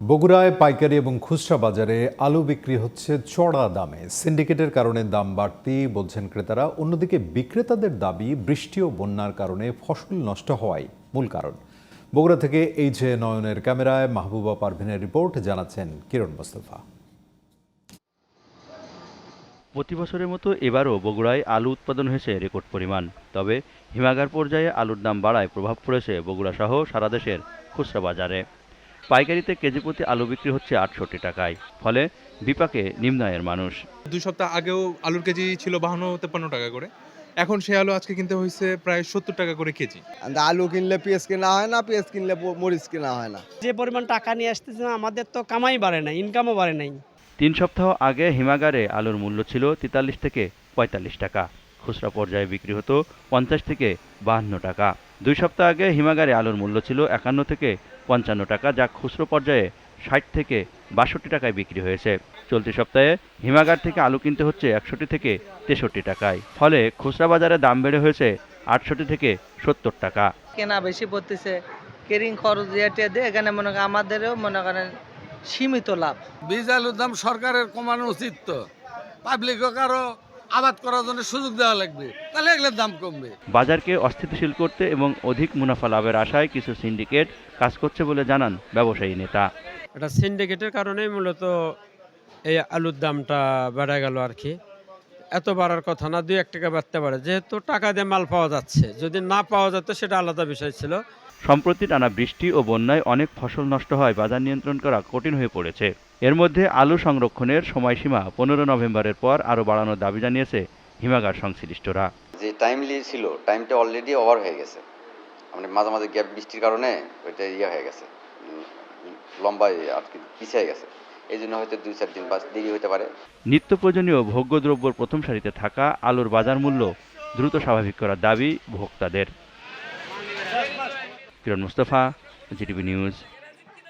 বগুড়ায় পাইকারি এবং খুচরা বাজারে আলু বিক্রি হচ্ছে চড়া দামে। সিন্ডিকেটের কারণে দাম বাড়তি বলছেন ক্রেতারা। অন্যদিকে বিক্রেতাদের দাবি, বৃষ্টি ও বন্যার কারণে ফসল নষ্ট হওয়াই মূল কারণ। বগুড়া থেকে এই যে নয়নের ক্যামেরায় মাহবুবা পারভিনের রিপোর্ট, জানাচ্ছেন কিরণ মোস্তফা। প্রতি বছরের মতো এবারও বগুড়ায় আলু উৎপাদন হয়েছে রেকর্ড পরিমাণ। তবে হিমাগার পর্যায়ে আলুর দাম বাড়ায় প্রভাব পড়েছে বগুড়া সহ সারা দেশের খুচরা বাজারে। পাইকারিতে কেজি প্রতি আলু বিক্রি হচ্ছে আটষট্টি টাকায় ফলে বিপাকে নিম্ন আয়ের মানুষ। দুই সপ্তাহ আগেও আলুর কেজি ছিল বাহান্ন তেপ্পান্ন টাকা করে। এখন সে আলু আজকে কিনতে হয়েছে প্রায় সত্তর টাকা করে কেজি। আলু কিনলে পেঁয়াজ কেনা হয় না পেঁয়াজ কিনলে মরিচ কেনা হয় না। যে পরিমাণ টাকা নিয়ে আসতেছে না আমাদের তো কামাই বাড়ে না ইনকামও বাড়ে নাই। তিন সপ্তাহ আগে হিমাগারে আলুর মূল্য ছিল তেতাল্লিশ থেকে পঁয়তাল্লিশ টাকা খুচরা পর্যায়ে বিক্রি হতো পঞ্চাশ থেকে বাহান্ন টাকা। দুই সপ্তাহ আগে হিমাগারে আলুর মূল্য ছিল একান্ন থেকে পঞ্চান্ন টাকা যা খুচরো পর্যায়ে ষাট থেকে বাষট্টি টাকায় বিক্রি হয়েছে। চলতি সপ্তাহে হিমাগার থেকে আলু কিনতে হচ্ছে একষট্টি থেকে তেষট্টি টাকায়। ফলে খুচরা বাজারে দাম বেড়ে হয়েছে আটষট্টি থেকে সত্তর টাকা। কেনা বেশি পড়তেছে কেরিং খরচ দিয়ে এখানে মনে করেন আমাদেরও মনে করেন সীমিত লাভ। বীজ আলুর দাম সরকারের কমানো উচিত তো। পাবলিকও কারও আবাদ করার জন্য সুযোগ দেওয়া লাগবে তাহলে এগুলোর দাম কমবে। বাজারকে অস্থিতিশীল করতে এবং অধিক মুনাফা লাভের আশায় কিছু সিন্ডিকেট কাজ করছে বলে জানান ব্যবসায়ী নেতা। এটা সিন্ডিকেটের কারণেই মূলত এই আলুর দামটা বেড়ে গেল আর কি। এত বাড়ার কথা না দুই এক টাকা বাড়তে পারে। যেহেতু টাকা দিয়ে মাল পাওয়া যাচ্ছে যদি না পাওয়া যেত সেটা আলাদা বিষয় ছিল। সম্প্রতি টানা বৃষ্টি ও বন্যায় অনেক ফসল নষ্ট হয় বাজার নিয়ন্ত্রণ করা কঠিন হয়ে পড়েছে। এর মধ্যে আলু সংরক্ষণের সময়সীমা পনেরো নভেম্বরের পর আরও বাড়ানোর দাবি জানিয়েছে হিমাগার সংশ্লিষ্টরা। যে টাইমলি ছিল টাইমটা অলরেডি ওভার হয়ে গেছে। মানে মাঝে মাঝে গ্যাপ বৃষ্টির কারণে ওইটা ইয়ে হয়ে গেছে। লম্বা ইয়ে আর কি পিছিয়ে গেছে। এই জন্য হয়তো দুই চার দিন বা দেরি হতে পারে। নিত্য প্রয়োজনীয় ভোগ্যদ্রব্যর প্রথম সারিতে থাকা আলুর বাজার মূল্য দ্রুত স্বাভাবিক করার দাবি ভোক্তাদের। Kiran Mustafa GTV news.